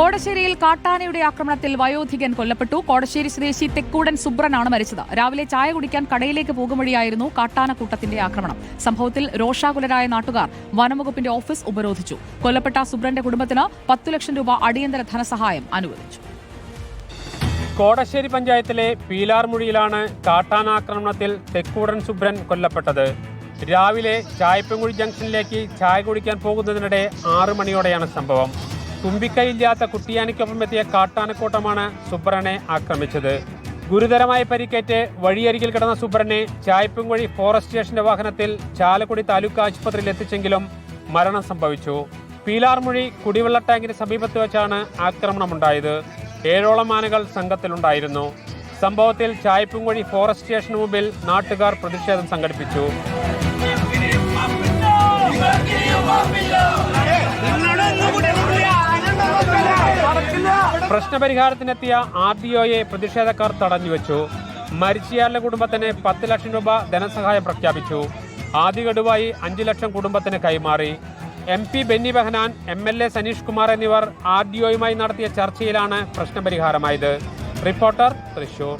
കോടശ്ശേരിയിൽ കാട്ടാനയുടെ ആക്രമണത്തിൽ വയോധികൻ കൊല്ലപ്പെട്ടു. കോടശ്ശേരി സ്വദേശി തെക്കൂടൻ സുബ്രനാണ് മരിച്ചത്. രാവിലെ ചായ കുടിക്കാൻ കടയിലേക്ക് പോകുംവഴിയായിരുന്നു കാട്ടാനക്കൂട്ടത്തിന്റെ ആക്രമണം. സംഭവത്തിൽ രോഷാകുലരായ നാട്ടുകാർ വനംവകുപ്പിന്റെ ഓഫീസ് ഉപരോധിച്ചു. കൊല്ലപ്പെട്ട സുബ്രന്റെ കുടുംബത്തിന് പത്തു ലക്ഷം രൂപ അടിയന്തര ധനസഹായം അനുവദിച്ചു. കോടശ്ശേരി പഞ്ചായത്തിലെ പീലാർമുഴിയിലാണ് കാട്ടാനാക്രമണത്തിൽ തെക്കൂടൻ സുബ്രൻ കൊല്ലപ്പെട്ടത്. രാവിലെ ചായപ്പൻകുഴി ജംഗ്ഷനിലേക്ക് ചായ കുടിക്കാൻ പോകുന്നതിനിടെ ആറു മണിയോടെയാണ് സംഭവം. തുമ്പിക്കൈയില്ലാത്ത കുട്ടിയാനിക്കൊപ്പം എത്തിയ കാട്ടാനക്കൂട്ടമാണ് സുബ്രനെ ആക്രമിച്ചത്. ഗുരുതരമായി പരിക്കേറ്റ് വഴിയരികിൽ കിടന്ന സുബ്രനെ ചായപ്പൻകുഴി ഫോറസ്റ്റ് സ്റ്റേഷന്റെ വാഹനത്തിൽ ചാലക്കുടി താലൂക്ക് ആശുപത്രിയിൽ എത്തിച്ചെങ്കിലും മരണം സംഭവിച്ചു. പീലാർമുഴി കുടിവെള്ള ടാങ്കിന് സമീപത്ത് വെച്ചാണ് ആക്രമണമുണ്ടായത്. ഏഴോളം ആനകൾ സംഘത്തിലുണ്ടായിരുന്നു. സംഭവത്തിൽ ചായപ്പുംകുഴി ഫോറസ്റ്റ് സ്റ്റേഷന് മുമ്പിൽ നാട്ടുകാർ പ്രതിഷേധം സംഘടിപ്പിച്ചു. പ്രശ്നപരിഹാരത്തിനെത്തിയ ആർ ഡി ഒയെ പ്രതിഷേധക്കാർ തടഞ്ഞുവെച്ചു. മരിച്ചയാളുടെ കുടുംബത്തിന് പത്ത് ലക്ഷം രൂപ ധനസഹായം പ്രഖ്യാപിച്ചു. ആദ്യ ഗഡുവായി അഞ്ചു ലക്ഷം കുടുംബത്തിന് കൈമാറി. M P Benny Behanan M L A Saneesh Kumar എന്നിവർ ആർ ഡി ഒയുമായി നടത്തിയ ചർച്ചയിലാണ് പ്രശ്നപരിഹാരമായത്. റിപ്പോർട്ടർ തൃശൂർ.